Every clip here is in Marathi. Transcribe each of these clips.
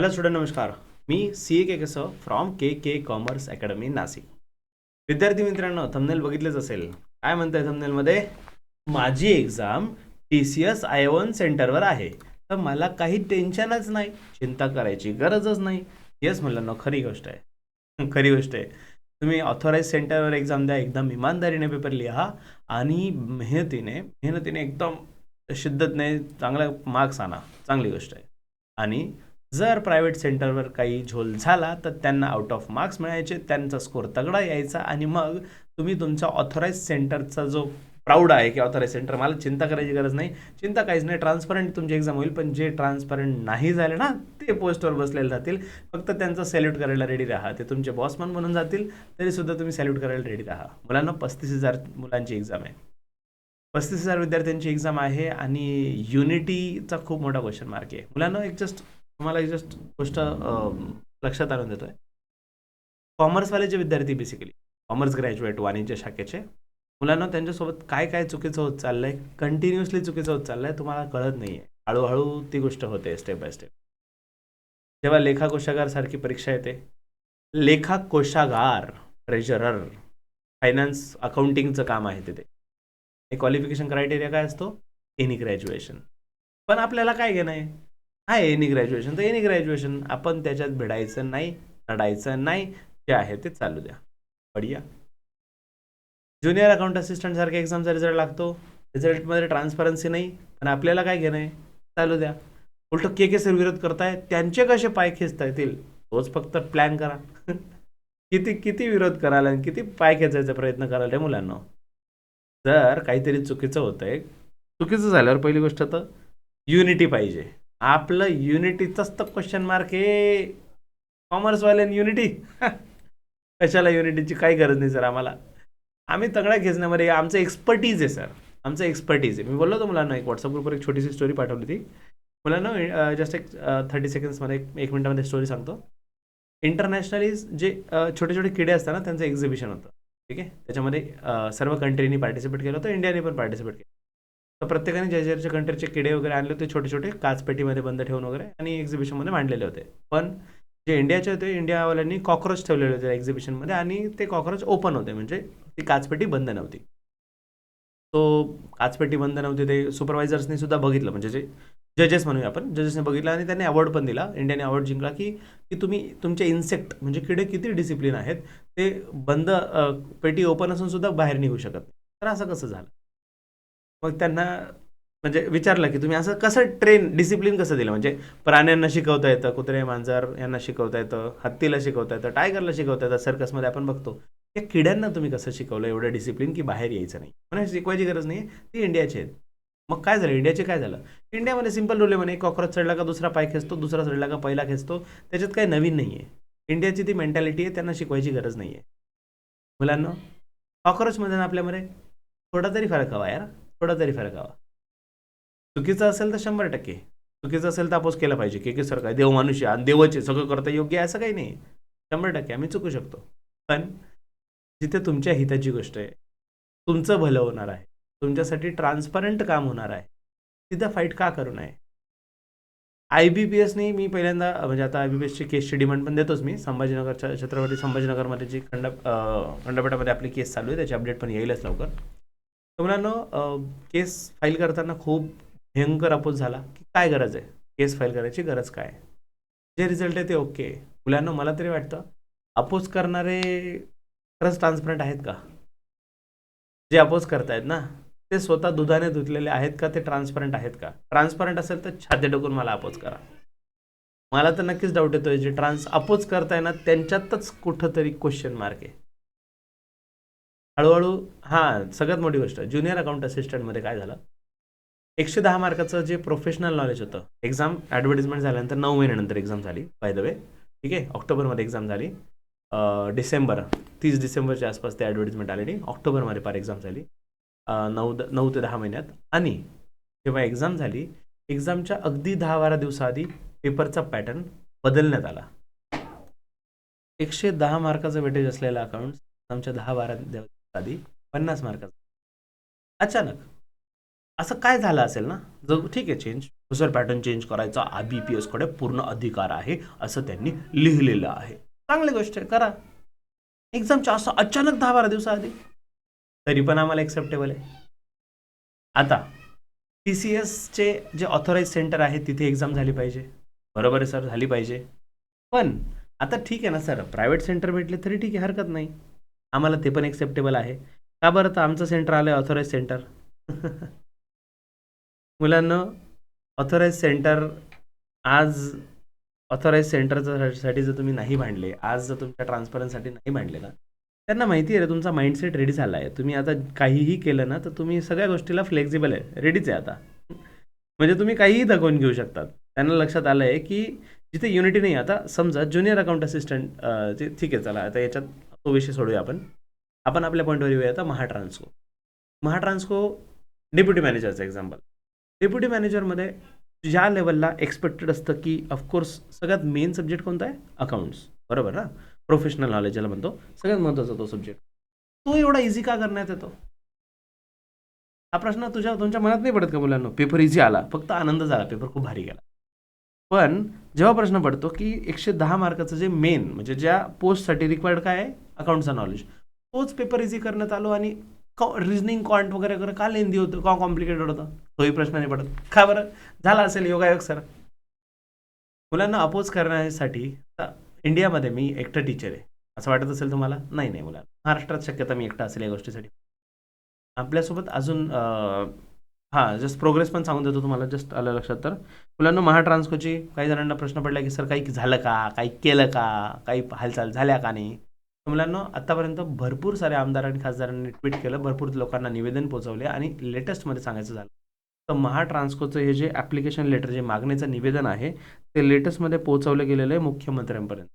हॅलो स्टुडंट नमस्कार. मी सी ए के कसं from K K commerce academy Nashik विद्यार्थी मित्रांनो थंबनेल बघितलंच असेल. काय म्हणतंय थंबनेलमध्ये माझी exam T C S iON सेंटरवर आहे. तर मला काही टेन्शनच नाही चिंता करायची गरजच नाही. येस मुलांना ना खरी गोष्ट आहे. खरी गोष्ट आहे. तुम्ही ऑथोराईज सेंटरवर एक्झाम द्या एकदम इमानदारीने पेपर लिहा आणि मेहनतीने मेहनतीने एकदम शिद्दतने चांगला मार्क्स आणा. चांगली गोष्ट आहे. आणि जर प्रायव्हेट सेंटरवर काही झोल झाला तर त्यांना आउट ऑफ मार्क्स मिळायचे त्यांचा स्कोर तगडा यायचा आणि मग तुम्ही तुमच्या ऑथोराईज सेंटरचा जो प्राऊड आहे की ऑथोराईज सेंटर मला चिंता करायची गरज नाही. चिंता काहीच नाही ट्रान्सपरंट तुमची एक्झाम होईल पण जे ट्रान्सपरंट नाही झाले ना ते पोस्टवर बसलेले जातील. फक्त त्यांचा सॅल्यूट करायला रेडी राहा. ते तुमचे बॉसमन म्हणून जातील तरीसुद्धा तुम्ही सॅल्यूट करायला रेडी राहा. मुलांना पस्तीस हजार मुलांची एक्झाम आहे. पस्तीस हजार विद्यार्थ्यांची एक्झाम आहे आणि युनिटीचा खूप मोठा क्वेश्चन मार्क आहे. मुलांना एक जस्ट तुम्हाला जस्ट गोष्ट लक्षात आणून देतोय. कॉमर्सवाले जे विद्यार्थी बेसिकली कॉमर्स ग्रॅज्युएट वाणिज्य शाखेचे मुलांना त्यांच्यासोबत काय काय चुकीचं होत चाललंय कंटिन्युअसली चुकीचं होत चाललंय तुम्हाला कळत नाहीये. हळूहळू ती गोष्ट होते स्टेप बाय स्टेप जेव्हा लेखा कोशागार सारखी परीक्षा येते. लेखा कोशागार ट्रेजरर फायनान्स अकाउंटिंगचं काम आहे तिथे. हे क्वालिफिकेशन क्रायटेरिया काय असतो? एनी ग्रॅज्युएशन पण आपल्याला काय घेणं आहे? हा एनी ग्रॅज्युएशन तर एनी ग्रॅज्युएशन आपण त्याच्यात भिडायचं नाही लढायचं नाही जे आहे ते चालू द्या. बढिया ज्युनियर अकाउंट असिस्टंट सारख्या एक्झामचा रिझल्ट लागतो. रिझल्टमध्ये ट्रान्सपरन्सी नाही. पण आपल्याला काय घेणं आहे? चालू द्या. उलट के के सर विरोध करताय. त्यांचे कसे पाय खेचता येतील तोच फक्त प्लॅन करा. किती किती विरोध कराल आणि किती पाय खेचायचा प्रयत्न कराल रे मुलांना? जर काहीतरी चुकीचं होतंय चुकीचं झाल्यावर पहिली गोष्ट तर युनिटी पाहिजे. आपलं युनिटीचाच तर क्वेश्चन मार्क हे. कॉमर्सवाल्यान युनिटी कशाला युनिटीची काही गरज नाही सर आम्हाला. आम्ही तगड्या खेचण्यामध्ये आमचं एक्सपर्टीज आहे सर आमचं एक्सपर्टीज आहे. मी बोललो होतो मुलांना एक व्हॉट्सअप ग्रुपवर एक छोटीशी स्टोरी पाठवली ती मुलांना जस्ट एक थर्टी सेकंड्समध्ये एक एक मिनिटामध्ये स्टोरी सांगतो. इंटरनॅशनली जे छोटे छोटे किडे असतात ना त्यांचं एक्झिबिशन होतं. ठीक आहे? त्याच्यामध्ये सर्व कंट्रीनी पार्टिसिपेट केलं होतं इंडियाने पण पार्टिसिपेट केलं तर प्रत्येकाने ज्या ज्याच्या कंट्रीचे किडे वगैरे आणले होते छोटे छोटे काचपेटीमध्ये बंद ठेवून वगैरे आणि एक्झिबिशनमध्ये मांडलेले होते. पण जे इंडियाचे होते इंडियावाल्यांनी कॉक्रोच ठेवलेले होते एक्झिबिशनमध्ये आणि ते कॉक्रोच ओपन होते म्हणजे ती काचपेटी बंद नव्हती. तो काचपेटी बंद नव्हती ते सुपरवायझर्सनी सुद्धा बघितलं म्हणजे जे जजेस म्हणूया आपण जजेसने बघितलं आणि त्यांनी अवॉर्ड पण दिला. इंडियाने अवॉर्ड जिंकला की की तुम्ही तुमचे इन्सेक्ट म्हणजे किडे किती डिसिप्लिन आहेत ते बंद पेटी ओपन असून सुद्धा बाहेर निघू शकत नाही. तर असं कसं झालं? मग त्यांना म्हणजे विचारलं की तुम्ही असं कसं ट्रेन डिसिप्लिन कसं दिलं? म्हणजे प्राण्यांना शिकवता येतं कुत्रे मांजर यांना शिकवता येतं हत्तीला शिकवता येतं टायगरला शिकवता येतं सर्कसमध्ये आपण बघतो. या किड्यांना तुम्ही कसं शिकवलं? एवढं डिसिप्लिन की बाहेर यायचं नाही. म्हणजे शिकवायची गरज नाही ती इंडियाची आहेत. मग काय झालं? इंडियाचे काय झालं? इंडियामध्ये सिंपल रूल आहे म्हणे कॉक्रोच चढला का दुसरा पाय खेचतो दुसरा चढला का पहिला खेचतो. त्याच्यात काही नवीन नाही आहे इंडियाची ती मेंटॅलिटी आहे त्यांना शिकवायची गरज नाही आहे मुलांना कॉक्रोचमध्ये ना आपल्यामध्ये थोडा तरी फरक हवा यार. थोडा तरी फरक हवा. चुकीचं असेल तर शंभर टक्के. चुकीचं असेल तर आपोस केला पाहिजे. की की सर काय देव मनुष्य आणि देवाचे सगळं करता योग्य आहे असं काही नाही. शंभर टक्के. आम्ही चुकू शकतो. पण जिथे तुमच्या हिताची गोष्ट आहे तुमचं भलं होणार आहे तुमच्यासाठी ट्रान्सपरंट काम होणार आहे तिथं फाईट का करू नये? आय बी पी एसनी मी पहिल्यांदा म्हणजे आता आय बी पी एसची केसची डिमांड पण देतोच मी. संभाजीनगरच्या छत्रपती संभाजीनगरमध्ये जी खंड खंडपीठामध्ये आपली केस चालू आहे त्याची अपडेट पण येईलच लवकर. तर मुलांनो केस फाईल करताना खूप भयंकर अपोज झाला की काय गरज आहे? केस फाईल करायची गरज काय जे रिझल्ट आहे ते ओके मुलांना मला तरी वाटतं अपोज करणारे खरंच ट्रान्सपरंट आहेत का? जे अपोज करतायत ना ते स्वतः दुधाने धुतलेले आहेत का? ते ट्रान्सपरंट आहेत का? ट्रान्सपरंट असेल तर छाते डोकून मला अपोज करा. मला तर नक्कीच डाऊट येतोय जे ट्रान्स अपोज करताय ना त्यांच्यातच कुठंतरी क्वेश्चन मार्क आहे. हळूहळू हां सगळ्यात मोठी गोष्ट ज्युनियर अकाउंट असिस्टंटमध्ये काय झालं? एकशे दहा मार्काचं जे प्रोफेशनल नॉलेज होतं एक्झाम ॲडव्हर्टिजमेंट झाल्यानंतर नऊ महिन्यानंतर एक्झाम झाली बाय द वे ठीक आहे? ऑक्टोबरमध्ये एक्झाम झाली डिसेंबर तीस डिसेंबरच्या आसपास ते ॲडव्हर्टिजमेंट आलेली ऑक्टोबरमध्ये पार एक्झाम झाली नऊ द नऊ ते दहा महिन्यात. आणि जेव्हा एक्झाम झाली एक्झामच्या अगदी दहा बारा दिवसाआधी पेपरचा पॅटर्न बदलण्यात आला. एकशे दहा मार्काचं वेटेज असलेला अकाउंट आमच्या दहा बारा दिवस आधी पन्नास मार्काचा अचानक. असं काय झालं असेल ना? जो ठीक आहे चेंज प्रोसेसर पॅटर्न चेंज करायचा. आय बी पी एसकडे पूर्ण अधिकार आहे असं त्यांनी लिहिलेलं आहे. चांगली गोष्ट आहे करा. एक्झामच्या असं अचानक दहा बारा दिवसाआधी. तरी पण आम्हाला एक्सेप्टेबल आहे. आता टी सी एसचे जे ऑथोराईज सेंटर आहे तिथे एक्झाम झाली पाहिजे. बरोबर आहे सर झाली पाहिजे. पण आता ठीक आहे ना सर प्रायव्हेट सेंटर भेटले तरी ठीक आहे हरकत नाही. आम्हाला ते पण एक्सेप्टेबल आहे. का बरं? तर आमचं सेंटर आलं आहे ऑथोराईज सेंटर मुलांना ऑथोराईज सेंटर आज ऑथोराईज सेंटरचं साठी जर तुम्ही नाही भांडले आज जर तुमच्या ट्रान्सफरन्ससाठी नाही भांडले ना त्यांना माहिती आहे रे तुमचा माइंडसेट रेडी झाला आहे. तुम्ही आता काहीही केलं ना तर तुम्ही सगळ्या गोष्टीला फ्लेक्झिबल आहे रेडीच आहे आता. म्हणजे तुम्ही काहीही दाखवून घेऊ शकतात. त्यांना लक्षात आलं आहे की जिथे युनिटी नाही आता समजा ज्युनियर अकाउंट असिस्टंट ठीक आहे चला आता याच्यात तो विषय सोडूया आपण. आपण आपल्या पॉईंटवर येऊया आता महाट्रान्सको. महाट्रान्सको डेप्युटी मॅनेजरचं एक्झाम्पल डेप्युटी मॅनेजरमध्ये ज्या लेवलला एक्सपेक्टेड असतं की ऑफकोर्स सगळ्यात मेन सब्जेक्ट कोणता आहे? अकाउंट्स बरोबर ना? प्रोफेशनल नॉलेज ज्याला म्हणतो. सगळ्यात महत्त्वाचा तो सब्जेक्ट तो एवढा इझी का करण्यात येतो? हा प्रश्न तुझ्या तुमच्या मनात नाही पडत का मुलांना? पेपर इझी आला. फक्त आनंद झाला. पेपर खूप भारी गेला. पण जेव्हा प्रश्न पडतो की एकशे दहा मार्काचं जे मेन म्हणजे ज्या पोस्टसाठी रिक्वायर्ड काय आहे? अकाउंटचा नॉलेज तोच पेपर इझी करण्यात आलो आणि रिझनिंग कॉन्ट वगैरे वगैरे का लेंदी होतं? का कॉम्प्लिकेटेड होतं? तोही प्रश्न नाही पडत. का बरं? झाला असेल योगायोग सर मुलांना अपोज करण्यासाठी इंडियामध्ये मी एकटं टीचर आहे. असं वाटत असेल तुम्हाला? नाही नाही मुलांना. महाराष्ट्रात शक्यता मी एकटा असेल या गोष्टीसाठी. आपल्यासोबत अजून हां जस्ट प्रोग्रेस पण सांगून देतो तुम्हाला जस्ट आलं लक्षात तर. मुलांना महाट्रान्सकोची काही जणांना प्रश्न पडला की सर काही झालं का? काही केलं का? काही हालचाल झाल्या का नाही? मुलांना आत्तापर्यंत भरपूर सारे आमदार आणि खासदारांनी ट्विट केलं भरपूर लोकांना निवेदन पोहोचवले आणि लेटेस्टमध्ये सांगायचं झालं. तर महाट्रान्सकोचं हे जे ॲप्लिकेशन लेटर जे मागणीचं निवेदन आहे ते लेटेस्टमध्ये पोहोचवलं गेलेलं आहे मुख्यमंत्र्यांपर्यंत.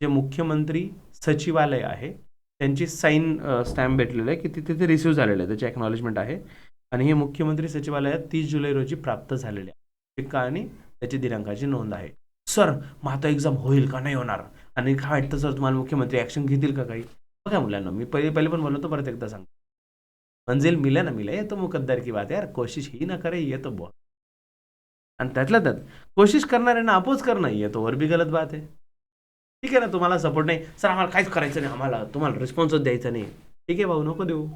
जे मुख्यमंत्री सचिवालय आहे त्यांची साईन स्टॅम्प भेटलेलं आहे की तिथे ते रिसिव्ह झालेलं आहे त्याची एक्नॉलेजमेंट आहे. आणि हे मुख्यमंत्री सचिवालयात तीस जुलै रोजी प्राप्त झालेले आहे आणि त्याची दिनांकाची नोंद आहे. सर मग आता एक्झाम होईल का? नाही होणार. आणि काय वाटतं सर तुम्हाला? मुख्यमंत्री ॲक्शन घेतील का काही? बघा मुलांना मी पहिले पहिले पण बोललो तो परत एकदा सांग मंजिल मिले ना मिले ये तो मुकद्दर की बात यार. कोशिश ही ना करे ये तो आणि त्यातल्या त्यात कोशिश करणाऱ्यांना अपोज करणं ये तो. और भी गलत बात आहे ठीक आहे ना तुम्हाला सपोर्ट नाही. सर आम्हाला काहीच करायचं नाही आम्हाला तुम्हाला रिस्पॉन्सच द्यायचा नाही. ठीक आहे भाऊ नको देऊ.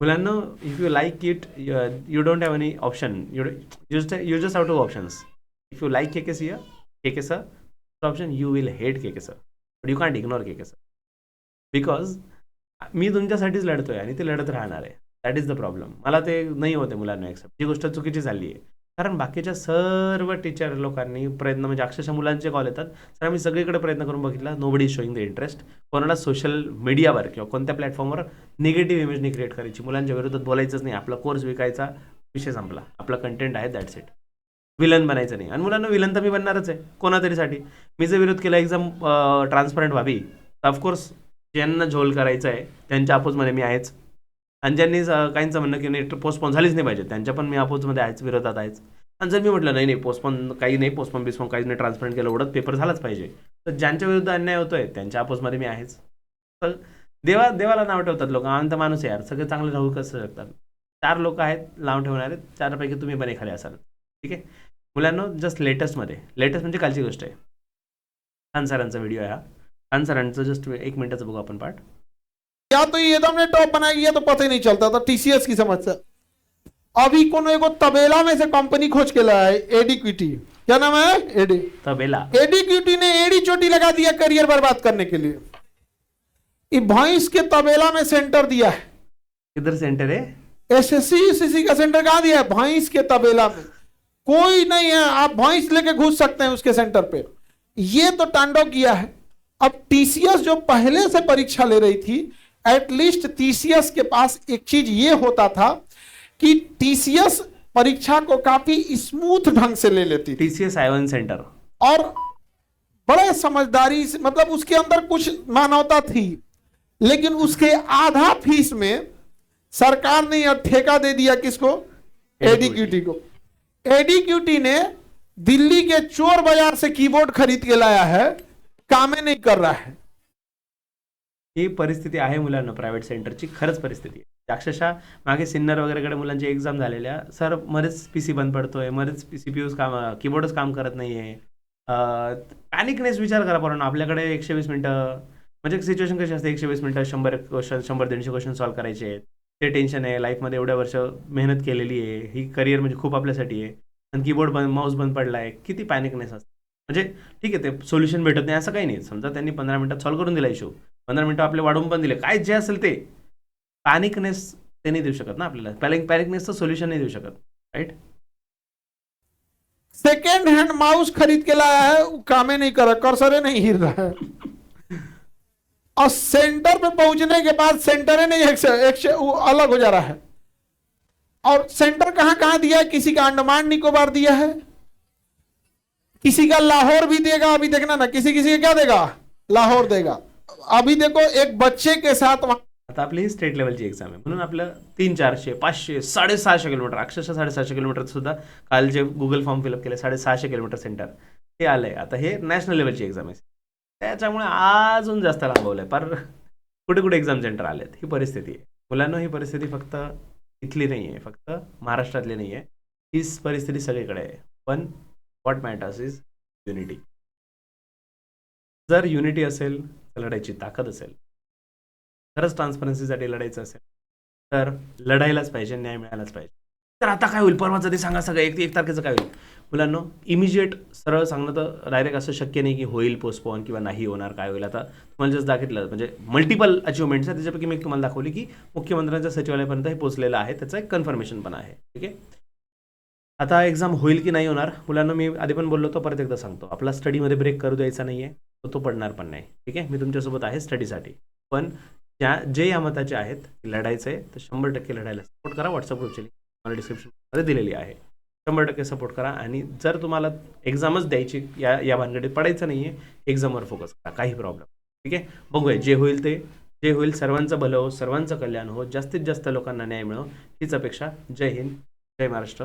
मुलांना if you like it you don't have any option you you just have two options if you like K K C K K sir option you will hate K K sir but you can't ignore K K sir because मी तुमच्यासाठीच लढतोय आणि ते लढत राहणार आहे. दॅट इज द प्रॉब्लेम मला ते नाही होते मुलांना एक्सेप्ट ही गोष्ट चुकीची झाली आहे कारण बाकीच्या सर्व टीचर लोकांनी प्रयत्न म्हणजे अक्षरशः मुलांचे कॉल येतात. सर आम्ही सगळीकडे प्रयत्न करून बघितला nobody showing the interest कोणाला सोशल मीडियावर किंवा कोणत्या प्लॅटफॉर्मवर निगेटिव्ह इमेज नाही क्रिएट करायची मुलांच्या विरोधात बोलायचंच नाही. आपला कोर्स विकायचा विषय संपला. आपला कंटेंट आहे दॅट्स इट विलन बनायचं नाही. आणि मुलांना विलन तर मी बनणारच आहे कोणातरीसाठी. मी जर विरोध केला एक्झाम ट्रान्सपरंट व्हावी तर ऑफकोर्स ज्यांना झोल करायचं आहे त्यांच्या अपोजमध्ये मी आहेच. आणि ज्यांनी काहींचं म्हणणं की नाही पोस्टपोन झालीच नाही पाहिजे त्यांच्या पण मी अपोजमध्ये आहेच विरोधात आहेच. आणि जर मी म्हटलं नाही नाही पोस्टपोन काही नाही पोस्टपोन बिस्पोन काहीच नाही ट्रान्सपरंट केलं एवढंच पेपर झालाच पाहिजे. तर ज्यांच्या विरुद्ध अन्याय होतोय त्यांच्या अपोजमध्ये मी आहेच. तर देवा देवाला नाव ठेवतात लोक आनंद माणूस आहे यार सगळे चांगले राहू कसं शकतात? चार लोक आहेत नाव ठेवणारे चारपैकी तुम्ही पण एखादे असाल. ठीक आहे? मुलांना जस्ट लेटेस्टमध्ये लेटेस्ट म्हणजे कालची गोष्ट आहे. खान सरांचा व्हिडिओ आहे हा. खान सरांचं जस्ट एक मिनिटाचं बघू आपण पाठ. या तो ये तो हमने टॉप बनाई ये तो पता ही नहीं चलता था टीसीएस की समस्या अभी कोनो एगो तबेला में से कंपनी खोज के लाया है एडीक्विटी क्या नाम है? एडी तबेला। एडीक्विटी ने एडी चोटी लगा दिया करियर बर्बाद करने के लिए। भैंस के तबेला में सेंटर दिया है। किधर सेंटर है? एसएससी यूसीसी का सेंटर कहा दिया है? भैंस के तबेला में। कोई नहीं है आप भैंस लेके घुस सकते हैं उसके सेंटर पे। ये तो तांडव किया है। अब टीसीएस जो पहले से परीक्षा ले रही थी एटलीस्ट टीसीएस के पास एक चीज़ ये होता था कि टीसीएस परीक्षा को काफ़ी स्मूथ ढंग से ले लेती टीसीएस आयवन सेंटर और बड़े समझदारी से मतलब उसके अंदर कुछ मानवता थी लेकिन उसके आधा फ़ीस में सरकार ने यह ठेका दे दिया किसको? एडीक्यूटी को। एडीक्यूटी ने दिल्ली के चोर बाज़ार से कीबोर्ड खरीद के लाया है कामे नहीं कर रहा है। ही परिस्थिती आहे मुलांना प्रायव्हेट सेंटरची खरंच परिस्थिती आहे. अक्षरशः मागे सिन्नर वगैरेकडे मुलांची एक्झाम झालेल्या सर मध्येच पी सी बंद पडतोय मध्येच पी सी पी यूज काम कीबोर्डच काम करत नाही आहे पॅनिकनेस विचार करा पण आपल्याकडे एकशे वीस मिनटं म्हणजे सिच्युएशन कशी असते एकशे वीस मिनटं शंभर क्वेश्चन शंभर दीडशे क्वेश्चन सॉल्व्ह करायचे आहेत. ते टेन्शन आहे लाईफमध्ये एवढ्या वर्ष मेहनत केलेली आहे ही करिअर म्हणजे खूप आपल्यासाठी आहे. आणि कीबोर्ड बंद माऊस बंद पडला आहे किती पॅनिकनेस असते. म्हणजे ठीक आहे ते सोल्युशन भेटत नाही असं काही नाही. समजा त्यांनी पंधरा मिनिटात सॉल्व्ह करून दिला इशू पंधरा मिनिटं आपले वाढवून पण दिले. काय जे असेल ते. पॅनिकनेस ते नाही देऊ शकत ना आपल्याला. पॅनिक पॅनिकनेसचं सोल्युशन नाही देऊ शकत. राईट सेकेंड हैंड माउस खरीद के लाया है कामे नहीं कर रहा कर्सरे नहीं हिल रहा है और सेंटर पे पहुँचने के बाद सेंटर ही नहीं एक से, एक से अलग हो जा रहा है। और सेंटर कहाँ कहाँ दिया है? किसी का अंडमान निकोबार दिया है। किसी का लाहौर भी देगा। अभी देखना ना किसी किसी का क्या देगा? लाहौर देगा। अभी देखो एक बच्चे के साथ आता आपली ही स्टेट लेवलची एक्झाम आहे. म्हणून आपलं तीन चारशे पाचशे साडेसहाशे किलोमीटर अक्षरशः साडेसहाशे किलोमीटर सुद्धा काल जे गुगल फॉर्म फिलअप केले साडेसहाशे किलोमीटर सेंटर हे आलंय. आता हे नॅशनल लेवलची एक्झाम आहे. त्याच्यामुळे अजून जास्त लांबवलंय. पर कुठे कुठे एक्झाम सेंटर आलेत? ही परिस्थिती आहे. मुलांना ही परिस्थिती फक्त इथली नाही आहे फक्त महाराष्ट्रातली नाही आहे हीच परिस्थिती सगळीकडे आहे. पण व्हॉट मॅटर्स इज युनिटी जर युनिटी असेल लढायची ताकद असेल. खरंच ट्रान्सपरन्सीसाठी लढायचं असेल तर लढायलाच पाहिजे न्याय मिळायलाच पाहिजे. तर आता काय होईल? परवाचं ते सांगा सगळं. एक एक तारखेचं काय होईल? मुलांनो इमिजिएट सरळ सांगणं तर डायरेक्ट असं शक्य नाही की होईल पोस्टपोन किंवा नाही होणार काय होईल. आता तुम्हाला जसं दाखवलं म्हणजे मल्टिपल अचिव्हमेंट्स आहे त्याच्यापैकी मी एक तुम्हाला दाखवली की मुख्यमंत्र्यांच्या सचिवालयापर्यंत हे पोचलेलं आहे. त्याचं एक कन्फर्मेशन पण आहे. ठीक आहे? आता एक्झाम होईल की नाही होणार मुलांना मी आधी पण बोललो तो परत एकदा सांगतो. आपला स्टडीमध्ये ब्रेक करू द्यायचा नाही आहे तो तो पडणार पण नाही. ठीक आहे? मी तुमच्यासोबत आहे स्टडीसाठी पण ज्या जे या मताचे आहेत लढायचं आहे तर शंभर टक्के लढायला सपोर्ट करा. व्हॉट्सअप ग्रुपची लिंक मला डिस्क्रिप्शनमध्ये दिलेली आहे. शंभर टक्के सपोर्ट करा. आणि जर तुम्हाला एक्झामच द्यायची या या भानगडीत पडायचं नाही आहे एक्झामवर फोकस करा. काही प्रॉब्लेम ठीक आहे? बघूया जे होईल ते जे होईल सर्वांचं भलं हो सर्वांचं कल्याण हो जास्तीत जास्त लोकांना न्याय मिळो हीच अपेक्षा. जय हिंद जय महाराष्ट्र.